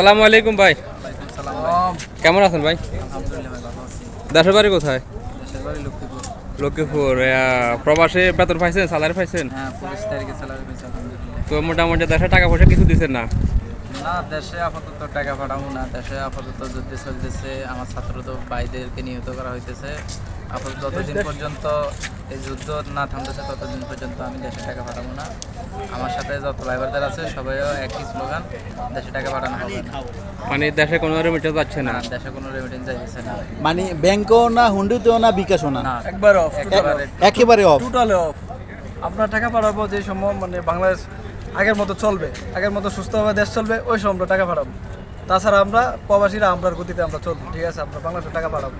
আসসালামু আলাইকুম ভাই। কেমন আছেন ভাই? দেশের বাড়ি কোথায়? লক্ষ্মীপুর। প্রবাসে বেতন পাইছেন স্যালারি পাইছেন? হ্যাঁ তো মোটামুটি দেশে টাকা পয়সা কিছু দিচ্ছেন না? না দেশে আপাতত টাকা পাঠাবো না। দেশে আপাতত যুদ্ধ চলতেছে। আমার ছাত্র তো ভাইদেরকে নিহত করা হইতেছে। আপাতত যতদিন পর্যন্ত এই যুদ্ধ না থামতেছে ততদিন পর্যন্ত আমি দেশে টাকা পাঠাবো না। আমার সাথে যত ড্রাইভারদের আছে সবাইও একই স্লোগান দেশে টাকা পাঠানো হবে না। মানে দেশে কোনো রেমিটেন্স যাচ্ছে না? দেশে কোনো রেমিটেন্স যাচ্ছে না। মানে ব্যাংকও না হুন্ডিতেও না বিকাশও না? একবার অফ একেবারে একেবারে অফ টোটালি অফ আপনার টাকা পাঠাবো যে সময় মানে বাংলাদেশ আগের মতো চলবে আগের মতো সুস্থভাবে দেশ চলবে ওই সময় আমরা টাকা পাঠাবো। তাছাড়া আমরা প্রবাসীরা আমরার গতিতে আমরা চলবো ঠিক আছে? আমরা বাংলাদেশে টাকা পাঠাবো।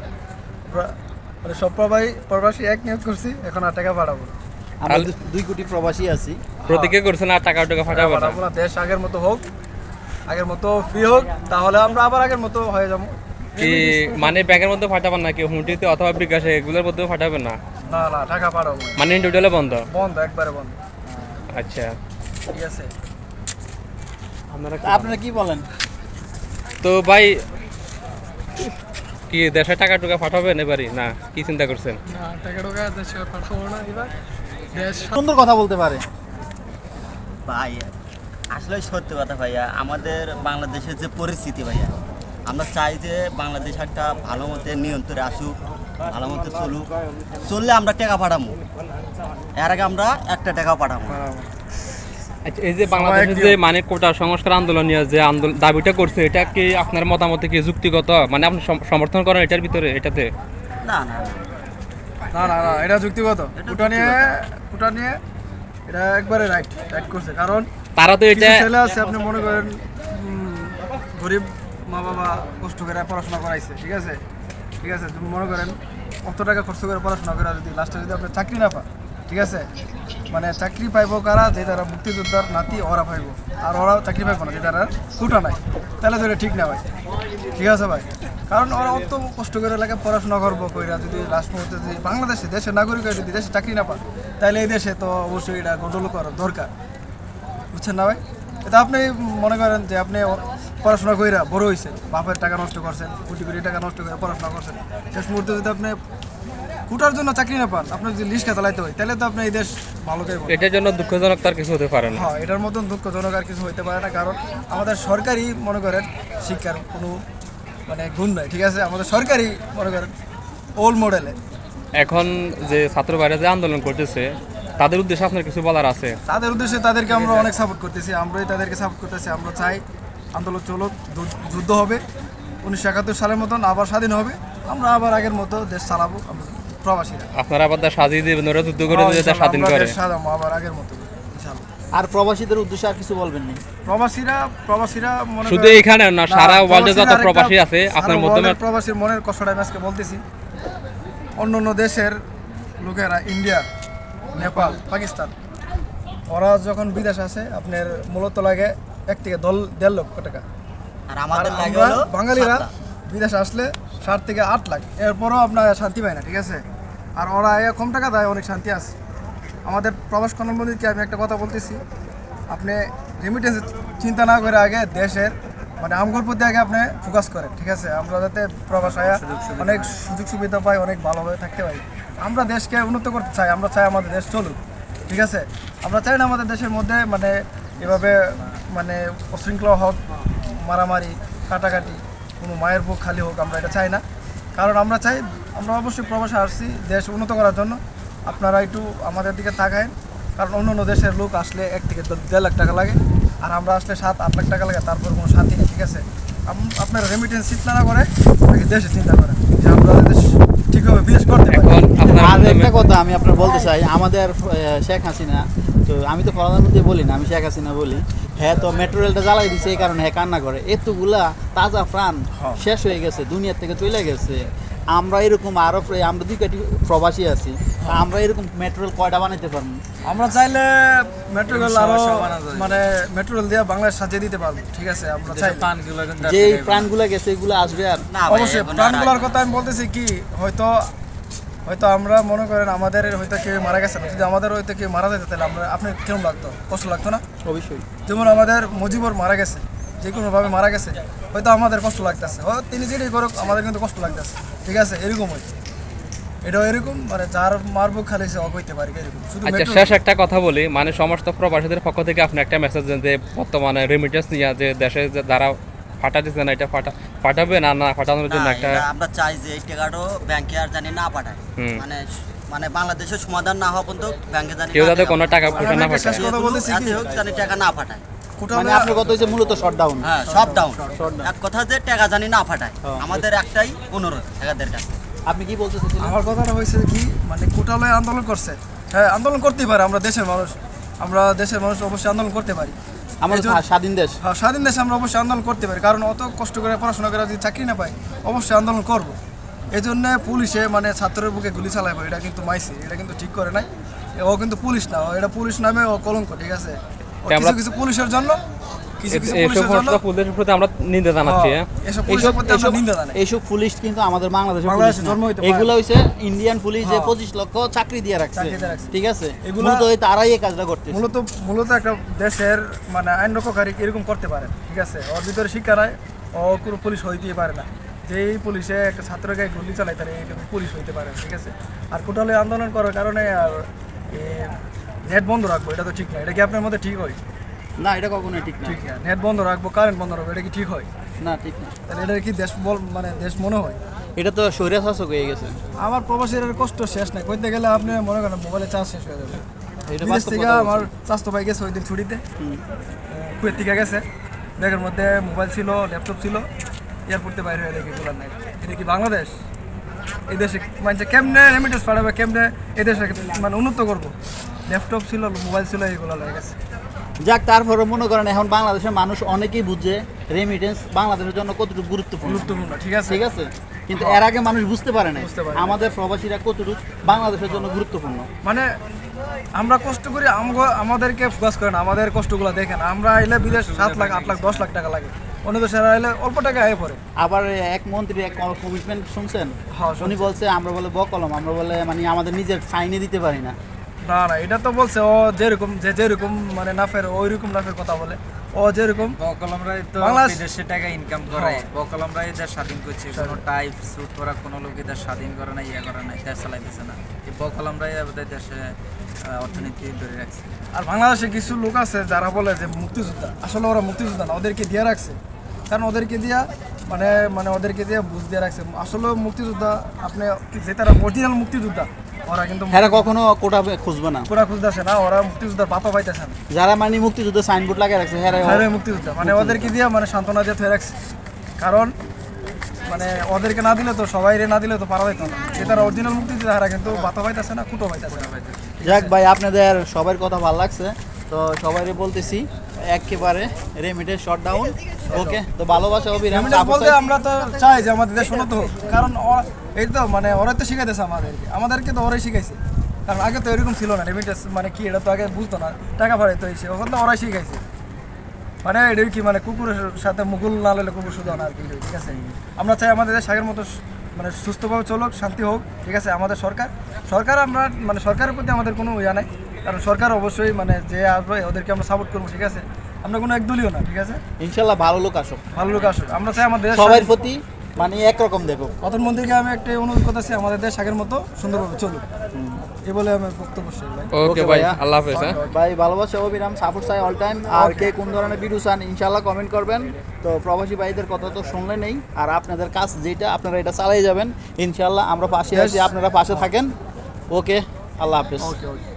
আমরা মানে সব প্রবাসী প্রবাসী এক নিয়োগ করছি এখন আর টাকা পাঠাবো। আমরা দুই কোটি প্রবাসী আছি। প্রতিজ্ঞা করছেন আর টাকা টাকা টাকা ফাটাবো না। পাঠাবো না দেশ আগের মতো হোক আগের মতো ফ্রি হোক তাহলে আমরা আবার আগের মতো হয়ে যাব। কি মানে ব্যাংকের মধ্যে ফাটাবেন না কি হুন্ডিতে অথবা বিকাশে এগুলোর মধ্যেও ফাটাবেন না? না না টাকা পাঠাবো মানে ইন্ডিভিজুয়ালে বন্ধ? বন্ধ একবারে বন্ধ। আচ্ছা। ঠিক আছে। আপনারা কি বলেন? তো ভাই কি দেশে টাকা টুকা ফাটাবেন এবারই? না কি চিন্তা করছেন? না টাকা টাকা দেশে পাঠাবো না এবার। দেশ সুন্দর কথা বলতে পারে। ভাই আসলে সত্যি কথা ভাইয়া আমাদের বাংলাদেশের যে পরিস্থিতি ভাইয়া আমরা চাই যে বাংলাদেশ একটা ভালো মতে নিয়ন্ত্রণে আসুক ভালো মতো চলুক। চললে আমরা টাকা পাঠাবো। এর আগে আমরা একটা টাকা পাঠাবো। আচ্ছা এই যে বাংলাদেশের যে মানে কোটা সংস্কার আন্দোলন নিয়ে যে আন্দোলন দাবিটা করছে এটা কি আপনার মতামতে কি যুক্তিগত? মানে আপনি সমর্থন করেন এটার ভিতরে এটাতে? না না না। না না এটা যুক্তিগত। কুটা নিয়ে কুটা নিয়ে এটা একবারে রাইট রাইট করছে। কারণ তারা তো এটা ছেলে আছে আপনি মনে করেন গরিব মা বাবা কষ্ট করে পড়াশোনা করাইছে ঠিক আছে? ঠিক আছে তুমি মনে করেন কত টাকা খরচ করে পড়াশোনা করে যদি লাস্টে যদি আপনি চাকরি না পা ঠিক আছে? মানে চাকরি পাইব কারা? যে তারা মুক্তিযোদ্ধার নাতি, ওরা পাইব। আর ওরা চাকরি পাইবো না, যে তারা কুটা নাই। তাহলে তো ঠিক না ভাই। ঠিক আছে ভাই? কারণ ওরা অত কষ্ট করে লাগে পড়াশোনা করব কইরা যদি লাস্ট মুহূর্তে যদি বাংলাদেশে দেশের নাগরিক যদি দেশে চাকরি না পায়, তাহলে এই দেশে তো অবশ্যই এটা গন্ডল করা দরকার। বুঝছেন না ভাই? এটা আপনি মনে করেন যে আপনি পড়াশোনা কইরা বড় হয়েছেন বাপের টাকা নষ্ট করছেন, কোটি কোটি টাকা নষ্ট করে পড়াশোনা করছেন। শেষ মুহূর্তে যদি আপনি কুটার জন্য চাকরি না পান আপনার যদি লিস্টটা চালাইতে হয় তাহলে তো আপনি এই দেশ ভালো করে এটার জন্য দুঃখজনক তার কিছু হতে পারে না। হ্যাঁ এটার মতন দুঃখজনক আর কিছু হতে পারে না কারণ আমাদের সরকারি মনে করেন শিক্ষার কোনো মানে গুণ নাই ঠিক আছে? আমাদের সরকারি মনে করেন ওল্ড মডেলে এখন যে ছাত্র বাইরে যে আন্দোলন করতেছে তাদের উদ্দেশ্যে আপনার কিছু বলার আছে? তাদের উদ্দেশ্যে তাদেরকে আমরা অনেক সাপোর্ট করতেছি আমরাই তাদেরকে সাপোর্ট করতেছি আমরা চাই আন্দোলন চলুক যুদ্ধ হবে উনিশশো একাত্তর সালের মতন আবার স্বাধীন হবে। আমরা আবার আগের মতো দেশ চালাবো প্রবাসীরা। আপনারা আবার সাজিয়ে দিবেন ওরা যুদ্ধ করে দিয়ে দেশ স্বাধীন করে। আবার আগের মতো আর প্রবাসীদের উদ্দেশ্যে আর কিছু বলবেন না? প্রবাসীরা প্রবাসীরা মনে শুধু এখানে না সারা ওয়ার্ল্ডে যত প্রবাসী আছে আপনার মাধ্যমে প্রবাসীর মনের কষ্টটা আমি আজকে বলতেছি। অন্য অন্য দেশের লোকেরা ইন্ডিয়া নেপাল পাকিস্তান ওরা যখন বিদেশ আছে আপনার মূলত লাগে এক থেকে দল দেড় লক্ষ টাকা। আর আমাদের লাগে হলো বাঙালিরা। বিদেশ আসলে ষাট থেকে আট লাখ। এরপরও আপনার শান্তি পায় না ঠিক আছে? আর ওরা এ কম টাকা দেয় অনেক শান্তি আছে। আমাদের প্রবাস কর্মমন্ত্রীকে আমি একটা কথা বলতেছি। আপনি রেমিটেন্স চিন্তা না করে আগে দেশের মানে আমগর প্রতি আগে আপনি ফোকাস করেন ঠিক আছে? আমরা যাতে প্রবাস আয়া অনেক সুযোগ সুবিধা পাই অনেক ভালোভাবে থাকতে পারি। আমরা দেশকে উন্নত করতে চাই আমরা চাই আমাদের দেশ চলুক ঠিক আছে? আমরা চাই না আমাদের দেশের মধ্যে মানে এভাবে মানে অশৃঙ্খলা হোক মারামারি কাটাকাটি কোনো মায়ের বুক খালি হোক, আমরা এটা চাই না। কারণ আমরা চাই, আমরা অবশ্যই প্রবাসে আসছি, দেশ উন্নত করার জন্য। আপনারা একটু আমাদের দিকে তাকায় কারণ অন্য অন্য দেশের লোক আসলে এক থেকে দেড় লাখ টাকা লাগে। আর আমরা আসলে সাত, আট লাখ টাকা লাগে, তারপর কোনো সাথে ঠিক আছে? আপনার রেমিটেন্স চিন্তা না করে আগে দেশে চিন্তা করেন। যে আমরা দেশ ঠিকভাবে বিদেশ করতে পারি। আর একটা কথা আমি আপনার বলতে চাই আমাদের শেখ হাসিনা তো আমি তো প্রধানমন্ত্রী বলি না আমি শেখ হাসিনা বলি। হ্যাঁ তো মেট্রো রেলটা জ্বালাই দিছে এই কারণে হ্যাঁ কান্না করে। এতগুলা তাজা প্রাণ শেষ হয়ে গেছে দুনিয়ার থেকে চলে গেছে। আমরা এরকম আরও আমরা দুই কোটি প্রবাসী আছি আমরা এরকম মেট্রো রেল কয়টা বানাইতে পারব? আমরা চাইলে মেট্রো রেল আরও মানে মেট্রো রেল দিয়ে বাংলাদেশ সাজিয়ে দিতে পারব ঠিক আছে আমরা চাই কিন্তু যে প্রাণগুলা গেছে এগুলো আসবে আর। অবশ্যই প্রাণগুলোর কথা আমি বলতেছি কি হয়তো হয়তো আমরা মনে করেন আমাদের হয়তো কেউ মারা গেছে না। যদি আমাদের হয়তো কেউ মারা যেত তাহলে আমরা আপনার কেমন লাগতো? কষ্ট লাগতো না? অবশ্যই। যেমন আমাদের মজিবর মারা গেছে যে কোনোভাবে মারা গেছে হয়তো আমাদের কষ্ট লাগতেছে। হয় তিনি যেটাই করুক আমাদের কিন্তু কষ্ট লাগতেছে। ঠিক আছে? এরকমই এটাও এরকম মানে যার মারবো খালি সে অকইতে পারি এরকম। শুধু আচ্ছা শেষ একটা কথা বলি। মানে সমস্ত প্রবাসীদের পক্ষ থেকে আপনি একটা মেসেজ দেন যে বর্তমানে রেমিটেন্স নিয়ে যে দেশে যে যারা ফাটাতেছে না এটা ফাটা ফাটাবে না না ফাটানোর জন্য একটা আমরা চাই যে এই টাকাটাও ব্যাংকে আর জানি না পাঠায়। মানে মানে বাংলাদেশের সমাধান না হওয়া পর্যন্ত ব্যাংকে জানি কেউ যাতে কোনো টাকা না আমি একটা ফাটায় কথা বলতেছি কি? হোক জানি টাকা না পাঠায়। মানে আপনার কথা হচ্ছে মূলত শটডাউন হ্যাঁ সব ডাউন এক কথা যে টাকা জানি না পাঠায়। হ্যাঁ। আমাদের একটাই অনুরোধ টাকাদের কাছে। আপনি কি বলতে আমার কথাটা হয়েছে কি মানে কোটালয় আন্দোলন করছে। হ্যাঁ আন্দোলন করতেই পারে আমরা দেশের মানুষ। আমরা দেশের মানুষ অবশ্যই আন্দোলন করতে পারি। আমাদের স্বাধীন দেশ। হ্যাঁ স্বাধীন দেশে আমরা অবশ্যই আন্দোলন করতে পারি কারণ অত কষ্ট করে পড়াশোনা করে যদি চাকরি না পাই অবশ্যই আন্দোলন করব। এই জন্য পুলিশে মানে ছাত্রের বুকে গুলি চালাইবো এটা কিন্তু মাইসি এটা কিন্তু ঠিক করে নাই। ও কিন্তু পুলিশ না এটা পুলিশ নামে ও কলঙ্ক ঠিক আছে? আমরা- কিছু কিছু পুলিশের জন্য পুলিশের প্রতি আমরা নিন্দা জানাচ্ছি হ্যাঁ এইসব পুলিশ কিন্তু আমাদের বাংলাদেশের পুলিশ। এগুলো হইছে ইন্ডিয়ান পুলিশ যে হ্যাঁ। পঁচিশ লক্ষ চাকরি দিয়ে রাখছে। ঠিক আছে? মূলত তারাই এই কাজটা করতেছে। মূলত মূলত একটা দেশের মানে আইন রক্ষাকারী এরকম করতে পারে ঠিক আছে? ওর ভিতরে শিক্ষা নাই ও কোনো পুলিশ হইতেই পারে না। যেই পুলিশে একটা ছাত্রকে গুলি চালাই তাহলে পুলিশ হইতে পারে ঠিক আছে? আর কোটালে আন্দোলন করার কারণে আর নেট বন্ধ রাখব এটা তো ঠিক না। এটা কি আপনার মধ্যে ঠিক হয়? না এটা কখনোই ঠিক না। ঠিক না নেট বন্ধ রাখব কারেন্ট বন্ধ রাখব এটা কি ঠিক হয়? না ঠিক না। তাহলে এটা কি দেশ বল মানে দেশ মনে হয়? এটা তো শরীর শাসক হয়ে গেছে। আমার প্রবাসীর কষ্ট শেষ নাই কইতে গেলে আপনি মনে করেন মোবাইলে চার্জ শেষ হয়ে যাবে। বিদেশ থেকে আমার। স্বাস্থ্য ভাই গেছে ওই দিন ছুটিতে। কুয়েত থেকে গেছে। ব্যাগের মধ্যে মোবাইল ছিল ল্যাপটপ ছিল। এয়ারপোর্টে বাইরে হয়ে এগুলো নাই। এটা কি বাংলাদেশ? এই দেশে মানে কেমনে রেমিটেন্স পাঠাবে কেমনে এই দেশে মানে উন্নত করব? ল্যাপটপ ছিল মোবাইল ছিল এগুলো লেগে গেছে। যাক তারপরে মনে করেন এখন বাংলাদেশের মানুষ অনেকেই বুঝে রেমিটেন্স বাংলাদেশের জন্য কতটুকু গুরুত্বপূর্ণ। গুরুত্বপূর্ণ ঠিক আছে। ঠিক আছে? কিন্তু এর আগে মানুষ বুঝতে পারে না। আমাদের প্রবাসীরা কতটুকু বাংলাদেশের জন্য গুরুত্বপূর্ণ। মানে আমরা কষ্ট করি আমাদেরকে ফোকাস করেন আমাদের কষ্টগুলো দেখেন। আমরা আইলে বিদেশ সাত লাখ আট লাখ দশ লাখ টাকা লাগে। অন্য দেশে আইলে অল্প টাকা আয় পড়ে। আবার এক মন্ত্রী এক কমিটমেন্ট শুনছেন? হ্যাঁ। উনি বলছে আমরা বলে বকলম আমরা বলে মানে আমাদের নিজের সাইনে দিতে পারি না। না না এটা তো বলছে ও যেরকম যে যেরকম মানে নাফের ওই রকম নাফের কথা বলে। ও যেরকম বকলমরাই তো বিদেশে টাকা ইনকাম করে। বকলমরাই দেশ স্বাধীন করছে কোনো টাইপ স্যুট করা কোনো লোক দেশ স্বাধীন করে না ইয়ে করে না দেশ চালাইতেছে না। এই বকলমরাই আমাদের দেশে অর্থনীতি ধরে রাখছে। আর বাংলাদেশে কিছু লোক আছে যারা বলে যে মুক্তিযোদ্ধা আসলে ওরা মুক্তিযোদ্ধা না ওদেরকে দিয়ে রাখছে। কারণ ওদেরকে দিয়া মানে মানে ওদেরকে দিয়ে বুঝ দিয়ে রাখছে। আসলে মুক্তিযোদ্ধা আপনি যে তারা অরিজিনাল মুক্তিযোদ্ধা ওরা কিন্তু এরা কখনো কোটা খুঁজবে না। পুরা খুঁজতেছে না ওরা মুক্তিযোদ্ধার বাপা পাইতেছে না। যারা মানে মুক্তিযুদ্ধ সাইনবোর্ড লাগিয়ে রাখছে হ্যাঁ হ্যাঁ মুক্তিযোদ্ধা। মানে ওদেরকে দিয়ে মানে সান্ত্বনা দিয়ে থয়ে রাখছে। কারণ মানে ওদেরকে না দিলে তো সবাই না দিলে তো পারা যাইতো না। যে তারা অরিজিনাল মুক্তিযোদ্ধা হারা কিন্তু বাতা পাইতেছে না কুটো পাইতেছে না। যাক ভাই আপনাদের সবার কথা ভালো লাগছে। তো সবাই বলতেছি একেবারে রেমিটেড শট ডাউন ওকে তো ভালোবাসা Remittance বলতে আমরা তো চাই যে আমাদের দেশ উন্নত হোক কারণ এই তো মানে ওরাই তো শিখাইতেছে আমাদেরকে। আমাদেরকে তো ওরাই শিখাইছে। কারণ আগে তো এরকম ছিল না রেমিটেন্স মানে কি এটা তো আগে বুঝতো না। টাকা পাঠাইতো এসে ওখান তো ওরাই শিখাইছে। মানে এটা কি মানে কুকুরের সাথে মুকুল না লেলে কুকুর শুধু না আর কি ঠিক আছে? আমরা চাই আমাদের দেশ আগের মতো মানে সুস্থভাবে চলুক শান্তি হোক ঠিক আছে? আমাদের সরকার সরকার আমরা মানে সরকারের প্রতি আমাদের কোনো ইয়া নাই। কারণ সরকার অবশ্যই মানে যে আসবে ওদেরকে আমরা সাপোর্ট করব ঠিক আছে? আমরা কোনো একদলীয় না ঠিক আছে? ইনশাল্লাহ ভালো লোক আসুক। ভালো লোক আসুক। আমরা চাই আমাদের সবার প্রতি মানে একরকম দেখো প্রধানমন্ত্রীকে আমি একটা অনুরোধ করতেছি আমাদের দেশ আগের মতো সুন্দরভাবে চলুক। এই বলে আমি বক্তব্য ওকে ভাই আল্লাহ হাফেজ হ্যাঁ? ভাই ভালোবাসা অবিরাম সাপোর্ট চাই অল টাইম আর কে কোন ধরনের ভিডিও চান ইনশাল্লাহ কমেন্ট করবেন। তো প্রবাসী ভাইদের কথা তো শুনলে নেই। আর আপনাদের কাজ যেটা আপনারা এটা চালিয়ে যাবেন। ইনশাল্লাহ আমরা পাশে আছি আপনারা পাশে থাকেন। ওকে আল্লাহ হাফেজ। ওকে ওকে